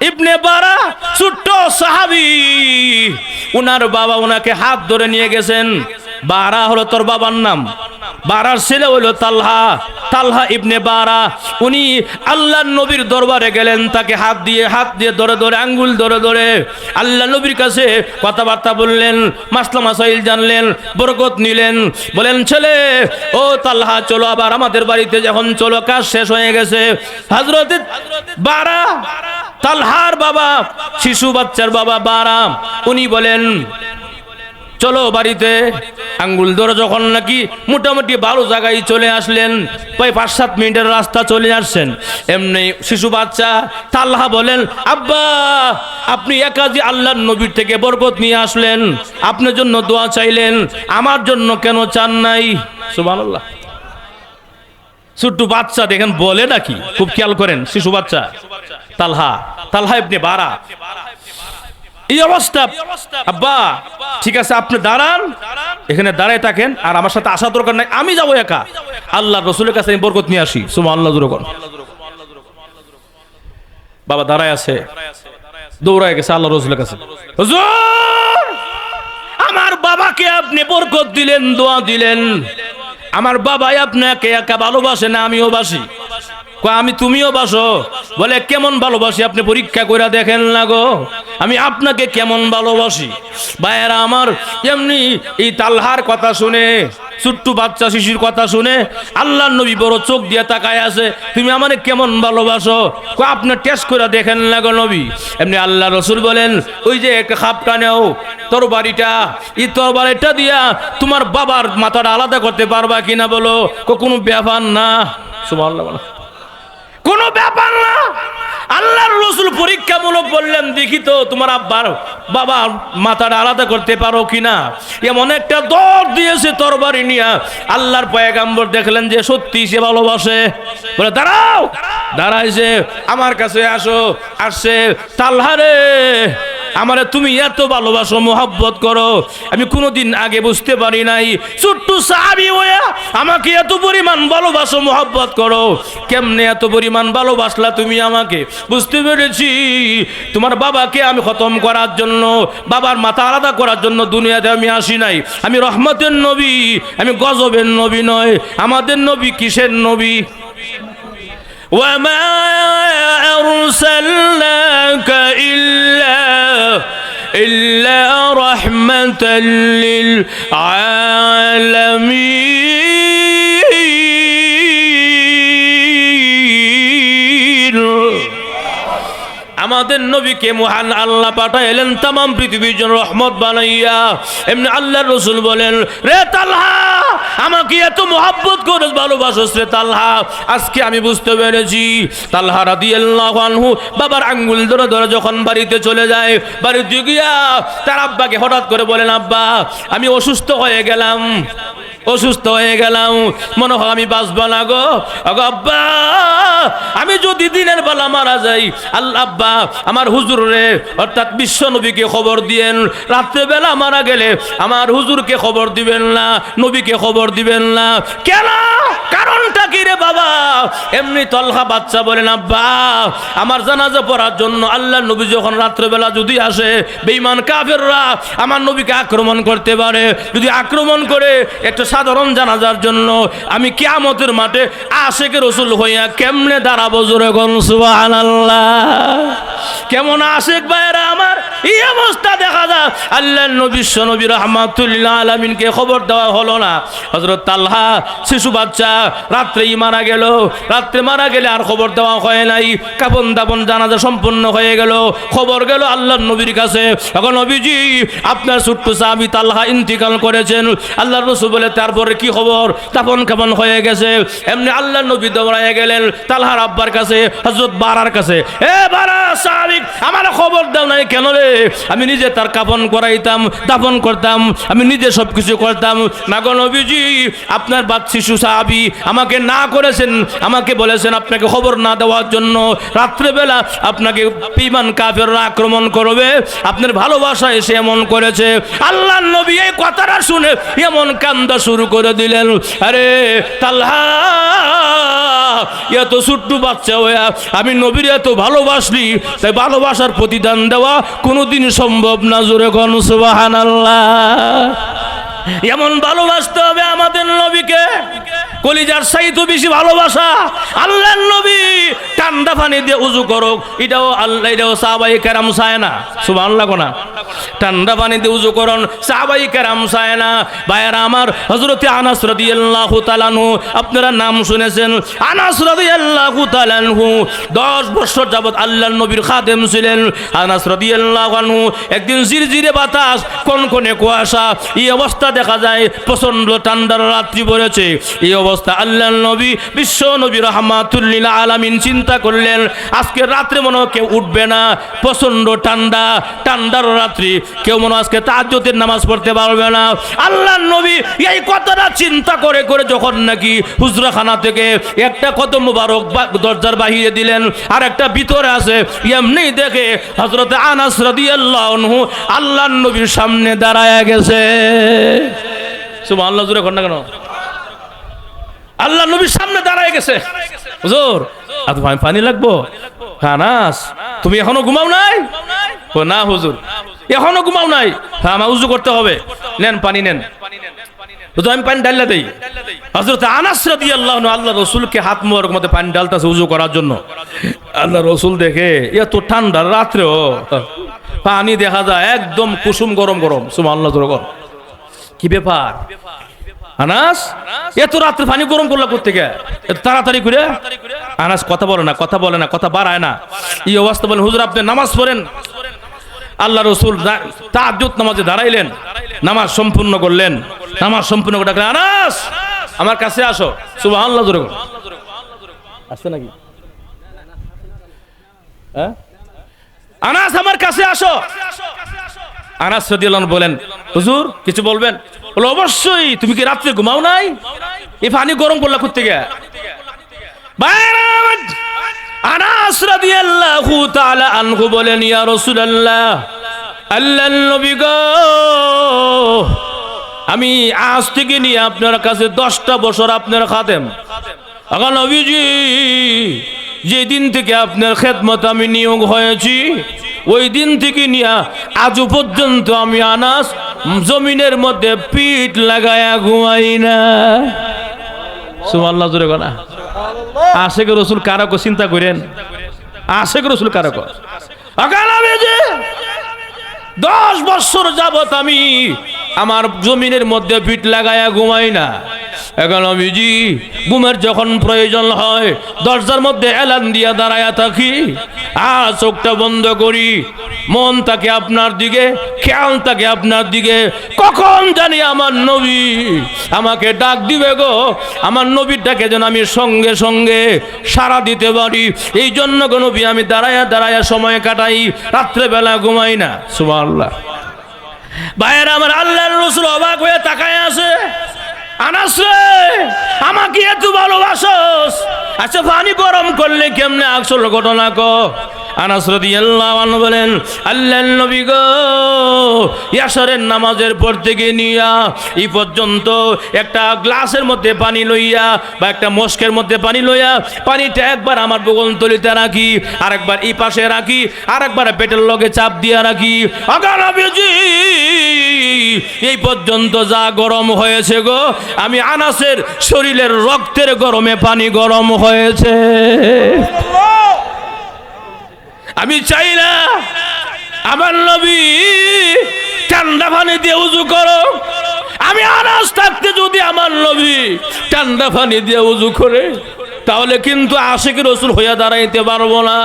ইবনে বারা, ছোট্ট সাহাবি। উনার বাবা উনাকে হাত ধরে নিয়ে গেছেন। বারা হলো তোর বাবার নাম। বারার ছেলে হলো তালহা। তালহা ইবনে বারা। উনি আল্লাহ নবীর দরবারে গেলেন, তাকে হাত দিয়ে হাত দিয়ে ধরে ধরে, আঙ্গুল ধরে ধরে আল্লাহ নবীর কাছে কথাবার্তা বললেন, মাসলা মাসাইল জানলেন, বরকত নিলেন। বলেন, ছেলে, ও তালহা, চলো আবার আমাদের বাড়িতে যখন চলো, কাজ শেষ হয়ে গেছে। হজরত বারা তালহার বাবা, শিশু বাচ্চার বাবা বারা উনি বলেন, চলো বাড়িতে। আঙ্গুল ধরে যখন নাকি মোটামুটি ভালো জায়গায় চলে আসলেন, প্রায় পাঁচ, সাত মিনিটের রাস্তা চলে আসছেন। এমনি শিশু বাচ্চা তাল্লাহা বলেন, আব্বা, আপনি একাজি আল্লাহর নবীর থেকে বরকত নিয়ে আসলেন, আপনার জন্য দোয়া চাইলেন, আমার জন্য কেন চান নাই? সুবহানাল্লাহ। ছোট্ট বাচ্চা দেখেন বলে নাকি? খুব খেয়াল করেন, শিশু বাচ্চা। তালহা তালহা ইবনে বারা। এই অবস্থা, আব্বা, ঠিক আছে, আপনি দাঁড়ান, এখানে দাঁড়ায় থাকেন, আর আমার সাথে আসা দরকার নাই, আমি যাব একা। আল্লাহ রসুলের কাছে আমি বরকত নিয়ে আসি সুমা আল্লাহ জুরকন বাবা দাঁড়ায় আছে, দৌড়ায় গেছে আল্লাহ রসুলের কাছে। আমার বাবাকে আপনি বরকত দিলেন, দোয়া দিলেন। আমার বাবাই আপনাকে একা ভালোবাসে না, আমিও বাসি। আমি তুমিও বাসো। বলে, কেমন ভালোবাসি আপনি পরীক্ষা করে দেখেন না গো। আমি আপনাকে কেমন ভালোবাসি। ভাইয়েরা আমার, এমনি এই তালহার কথা শুনে, ছোট্ট বাচ্চা শিশুর কথা শুনে আল্লাহ নবী বড় চোখ দিয়ে তাকায় আছে, তুমি আমার কেমন ভালোবাসো? আপনি টেস্ট করে দেখেন না গো নবী। এমনি আল্লাহ রসুল বলেন, ওই যে একটা খাপটা নেও তোর বাড়িটা এই তোর বাড়িটা দিয়া তোমার বাবার মাথাটা আলাদা করতে পারবা কিনা বলো? কোনো ব্যাপার না। বলো। কোনো ব্যাপার না। আল্লাহর রসুল পরীক্ষামূলক বললেন, দেখি তো তোমার আব্বার বাবা মাথাটা আলাদা করতে পারো কিনা এমন একটা দর দিয়েছে তরবারি নিয়ে। আল্লাহর পয়গাম্বর দেখলেন যে সত্যি সে ভালোবাসে। বলে, দাঁড়াও দাঁড়াইছে আমার কাছে আসো, আসছে তাল্হারে আমারে তুমি এত ভালোবাসো, মোহাব্বত করো। আমি কোনোদিন আগে বুঝতে পারি নাই। ছোট্ট সাহাবি ওয়া আমাকে এত পরিমাণ ভালোবাসো, মোহাব্বত করো। কেমনে এত পরিমাণ ভালোবাসলা তুমি আমাকে? বুঝতে পেরেছি। তোমার বাবাকে আমি খতম করার জন্য, বাবার মাথা আলাদা করার জন্য দুনিয়াতে আমি আসি নাই। আমি রহমতের নবী, আমি গজবের নবী নয়। আমাদের নবী কিসের নবী? وما أرسلناك إلا إلا رحمة للعالمين. আমাদের নবীকে মহান আল্লাহ পাঠাইলেন তাম পৃথিবীর জন্য রহমত বানাইয়া। এমনি আল্লাহর রসুল বলেন, রে তালহা, আমাকে এত মহাব্বত করে ভালোবাসোস রে তালহা। আজকে আমি বুঝতে পেরেছি, তালহা রাদিয়াল্লাহু আনহু বাবার আঙ্গুল ধরে ধরে যখন বাড়িতে চলে যায়, বাড়িতে গিয়া তার আব্বাকে হঠাৎ করে বলেন, আব্বা, আমি অসুস্থ হয়ে গেলাম। অসুস্থ হয়ে গেলাম। মনে হয় আমি বাঁচব না গো। আব্বা, আমি যদি দিনের বেলা মারা যাই, আল্লাহ আব্বা, আমার হুজুর, অর্থাৎ বিশ্ব নবীকে খবর দিয়েন। রাত্রেবেলা মারা গেলে আমার হুজুরকে খবর দিবেন না, নবীকে খবর দিবেন না। কেন? কারণটা কি রে বাবা? এমনি তলহা বাচ্চা বলেন, আব্বা, আমার জানাজা পড়ার জন্য আল্লাহ নবী যখন রাত্রেবেলা যদি আসে, বেঈমান কাফেররা আমার নবীকে আক্রমণ করতে পারে। যদি আক্রমণ করে, একটা সাধারণ জানাজার জন্য আমি কিয়ামতের মাঠে আশেকে রসুল হইয়া কেমনে দাঁড়াবো জোরে কেমন আশেক ভাইয়েরা আমার? এই অবস্থা দেখা যায়। আল্লাহ নবী নবী রহমাতুল্লাহ আলমিনকে খবর দেওয়া হলো না। হজরত তাল্হা, শিশু বাচ্চা রাত্রেই মারা গেল। রাত্রে মারা গেলে আর খবর দেওয়া হয় নাই। কাপন দাপন জানাজা সম্পূর্ণ হয়ে গেল। খবর গেল আল্লাহ নবীর কাছে। এখন নবীজি, আপনার ছোট্ট সাহাবি তাল্হা ইন্তিকাল করেছেন। আল্লাহ রসুল বলে তারপরে কি খবর? তাপন কেমন হয়ে গেছে। এমনি আল্লাহ নবী দৌড়াইয়া গেলেন। তালহার আব্বার কাছে হজরত বারার কাছে। এ বারা! সাহাবিক আমার খবর দাও নাই কেন রে? আমি নিজে তার কাপন করাইতাম দাপন করতাম, আমি নিজে সব কিছু করতাম। মাগো আপনার বাদ শিশু সাহাবি আমাকে না করেছেন, আমাকে বলেছেন আপনাকে খবর না দেওয়ার জন্য। রাত্রেবেলা আপনাকে বিমান কাফেররা আক্রমণ করবে, আপনার ভালোবাসা এসে এমন করেছে। আল্লাহ নবী এই কথাটা শুনে এমন কান্দা শুরু করে দিলেন। আরে তাল্হা এত ছোট্ট বাচ্চা হইয়া আমি নবীর এত ভালোবাসলি, তাই ভালোবাসার প্রতিদান দেওয়া কোনোদিন সম্ভব না, জোরে গণ সুবাহান এমন ভালোবাসতে হবে আমাদের নবীকে, কলিজার সাইতো বেশি ভালোবাসা। আল্লাহর নবী ঠান্ডা পানি দিয়ে উজু করো এটাও আল্লাহ, এটাও সাহাবাই কেরাম চায় না। সুবাহ আল্লাহ কোনা। ঠান্ডা পানি দিয়ে উজু করন। সাহাবাই কেরাম চায় না। ভাইয়েরা আমার হজরতে আনাস রাদিয়াল্লাহু তাআলাহু আপনারা নাম শুনেছেন। আনাস রাদিয়াল্লাহু তাআলাহু 10 বছর যাবত আল্লাহর নবীর খাদেম ছিলেন। আনাস রাদিয়াল্লাহু আনহু, একদিন জিরজিরে বাতাস, কনকনে কুয়াশা, এই অবস্থা দেখা যায় প্রচণ্ড ঠান্ডার রাত্রি পড়েছে। এই অবস্থা আল্লাহর নবী, বিশ্ব নবী রহমাতুল্লিল আলামিন চিন্তা করলেন, আজকে রাত্রে মনে কেউ উঠবে না প্রচণ্ড ঠান্ডা, ঠান্ডার রাত্রি। কেউ মনে হয় আজকে তাহাজ্জুদের নামাজ পড়তে পারবে না। আল্লাহর নবী এই কথাটা চিন্তা করে করে যখন নাকি হুজরাখানা থেকে একটা কত মুবারক দরজার বাহিরে দিলেন আর একটা ভিতরে আছে, এমনি দেখে হজরত আনাস রাদিয়াল্লাহু আনহু আল্লাহর নবীর সামনে দাঁড়ায় গেছে। সুবহানাল্লাহ জুড়ে কর না কেন? আল্লাহ নবীর সামনে দাঁড়ায় গেছে। হুজুর আজ পানি- লাগবো? আনাস, তুমি এখনও ঘুমাও নাই? না, হুজুর। এখনও ঘুমাও নাই। হ্যাঁ আমার উজু করতে হবে। নেন পানি, নেন। তো পানি আনাস আল্লাহ রসুলকে হাত পানি উজু করার জন্য। আল্লাহ রসুল দেখে এত ঠান্ডা রাত্রেও পানি দেখা যায় একদম কুসুম গরম গরম। সুমা আল্লাহ কি ব্যাপার? আনাস এত রাত্রে পানি গরম করলা করতে তাড়াতাড়ি করে। আনাস কথা বলে না, কথা বলে না, কথা বাড়ায় না। এই অবস্থা বলেন, হুজুর, আপনি নামাজ পড়েন? আল্লাহ রসুল তাহাজ্জুদ নামাজে দাঁড়াইলেন নামাজ সম্পূর্ণ করলেন নামাজ সম্পূর্ণ করে ডাকলেন আনাস আমার কাছে আসো সুবহানাল্লাহ জোরে বলো। আসছে নাকি হ্যাঁ? আনাস আমার কাছে আসো আনাস আনহু বলেন হুজুর কিছু বলবেন বলে অবশ্যই তুমি কি রাত্রে ঘুমাও নাই এই পানি গরম করলা করতে গিয়া! আনাস রাদিয়াল্লাহু তাআলা আনহু বলেন, ইয়া রাসূলুল্লাহ, আল্লাহর নবী গো, আমি আজ থেকে নিয়ে আপনার কাছে দশটা বছর আপনার খাদেম। এখন নবীজি, যেদিন থেকে আপনার খেদমত আমি নিয়োগ হয়েছি ওই দিন থেকে নিয়ে আজও পর্যন্ত আমি আনাস জমিনের মধ্যে পিঠ লাগায়া ঘুমাই না। সুমাল্লা জোরে না। আশেখ রসুল কারক চিন্তা করেন। আশেখ রসুল কারক দশ বছর যাবত আমি আমার জমিনের মধ্যে পিঠ লাগায়া ঘুমাই না। এখন আমিজি ঘুমের যখন প্রয়োজন হয়, দরজার মধ্যে এলান দিয়া দাঁড়ায়া থাকি, আর চোখটা বন্ধ করি মন তাকে আপনার দিকে, খেয়াল তাকে আপনার দিকে। কখন জানি আমার নবী আমাকে ডাক দিবে গো, আমার নবীর ডাকে যেন আমি সঙ্গে সঙ্গে সারা দিতে পারি। এই জন্য গো নবী, আমি দাঁড়ায়া দাঁড়ায়া সময় কাটাই, রাত্রেবেলা ঘুমাই না। সুবহানাল্লাহ। ভাইয়ের, আমার আল্লাহর রসুল অবাক হয়ে তাকায় আছে। আনাস রে আমাকে এত ভালোবাসস। আচ্ছা পানি গরম করলে কেমনে আসল ঘটনা ক? নামাজের পর থেকে পানি লইয়া বা একটা মস্কের মধ্যে পানি লইয়া, পানিটা একবার আমার বগল তলিতে রাখি, আরেকবার এই পাশে রাখি, আরেকবার পেটের লগে চাপ দিয়া রাখি। এই পর্যন্ত যা গরম হয়েছে গো, আমি আনাসের শরীরের রক্তের গরমে পানি গরম হয়েছে। আমি চাই না আমার নবী ঠান্ডা পানি দিয়ে উজু করো। আমি আনাজ থাকতে যদি আমার নবী ঠান্ডা পানি দিয়ে উজু করে তাহলে কিন্তু আশেখ রসুল হইয়া দাঁড়াইতে পারব না।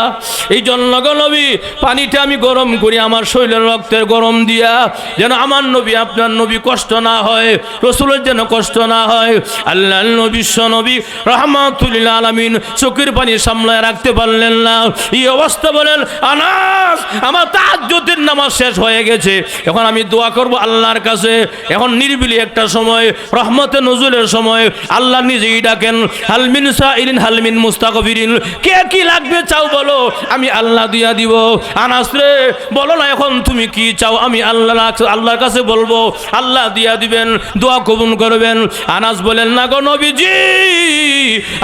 এই জন্য নবী, পানিটা আমি গরম করি, আমার শরীরের রক্তের গরম দিয়া, যেন আমার নবী, আপনার নবী কষ্ট না হয়, রসুলের যেন কষ্ট না হয়। আল্লাহ বিশ্ব নবী রহমাতুল্লাহ আলমিন, চোখের পানি সামলায় রাখতে পারলেন না। এই অবস্থা বলেন, আনাস, আমার তাজ্জুদের নামাজ শেষ হয়ে গেছে। এখন আমি দোয়া করব আল্লাহর কাছে। এখন নিরিবিলি একটা সময়, রহমতে নজরুলের সময়, আল্লাহ নিজেই ডাকেন হালমিন সাইরিন সাইলিন হালমিন মুস্তাকবিরিন। কে কি লাগবে চাও বলো? আমি আল্লাহ দিয়া দিব। আনাস রে, বলো না এখন তুমি কি চাও? আমি আল্লাহ আল্লাহর কাছে বলব। আল্লাহ দিয়া দিবেন, দোয়া কবুল করবেন। আনাস বলেন, না গো নবীজি,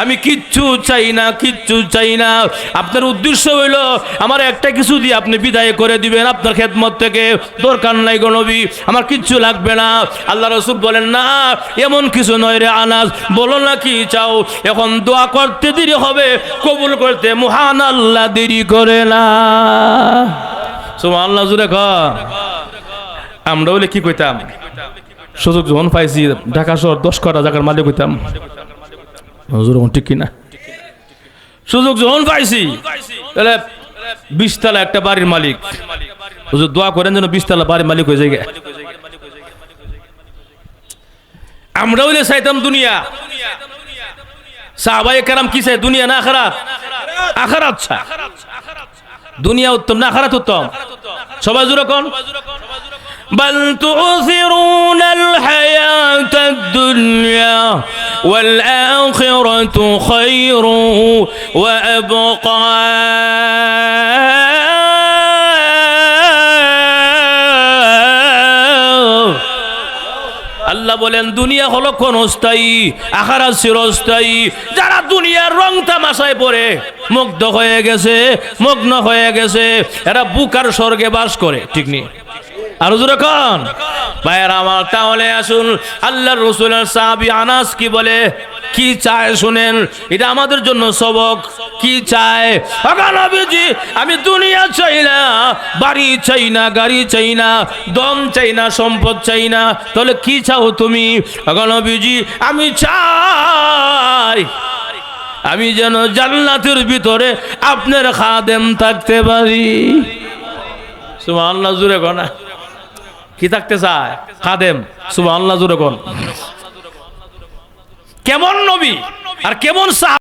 আমি কিচ্ছু চাই না, কিচ্ছু চাই না। আপনার উদ্দেশ্য হইল, আমার একটা কিছু দিয়ে আপনি বিদায় করে দিবেন আপনার খেদমত থেকে। দরকার নাই গো নবী, আমার কিচ্ছু লাগবে না। আল্লাহ রসুল বলেন, না, এমন কিছু নয় রে আনাস, বলো না কি চাও? এখন দোয়া করতে দেরি হবে, কবুল করতে মহান আল্লাহ দেরি করে না। সুমা আল্লাহ জুড়ে আমরা বলে কি কইতাম? সুযোগ যখন পাইছি, ঢাকা শহর দশ কটা জায়গার মালিক হুজুর ঠিক কিনা? সুযোগ যখন পাইছি, তাহলে বিশতলা একটা বাড়ির মালিক। দোয়া করেন যেন বিশতলা বাড়ির মালিক হয়ে যায়। আমরা হইলে চাইতাম দুনিয়া সাহাবাই কারাম কি চাই দুনিয়া না আখারাত আখারাত চায় দুনিয়া উত্তম না আখারাত উত্তম সবাই জুড়ে কোন بل تؤثرون الحياة الدنيا والآخرة خير وأبقى আল্লাহ বলেন, দুনিয়া হলো ক্ষণস্থায়ী আখারা চিরস্থায়ী। যারা দুনিয়ার রং তামাশায় পড়ে, মুগ্ধ হয়ে গেছে, মগ্ন হয়ে গেছে, এরা বুকার স্বর্গে বাস করে। ঠিক নেই আমার তাহলে আসুন আনাস কি বলে? কি এটা আমাদের জন্য সবক। কি আমি দুনিয়া চাই না, বাড়ি চাই না, গাড়ি চাই না, দম চাই না, সম্পদ চাই না। তাহলে কি চাও তুমি? নবীজি, আমি চাই। আমি যেন জান্নাতের ভিতরে আপনার খাদেম থাকতে পারি। সুবহানাল্লাহ জুড়ে গনা কি থাকতে চায়? খাদেম সুবহানাল্লাহ জুড়ে কোন কেমন নবী আর কেমন সাহাব?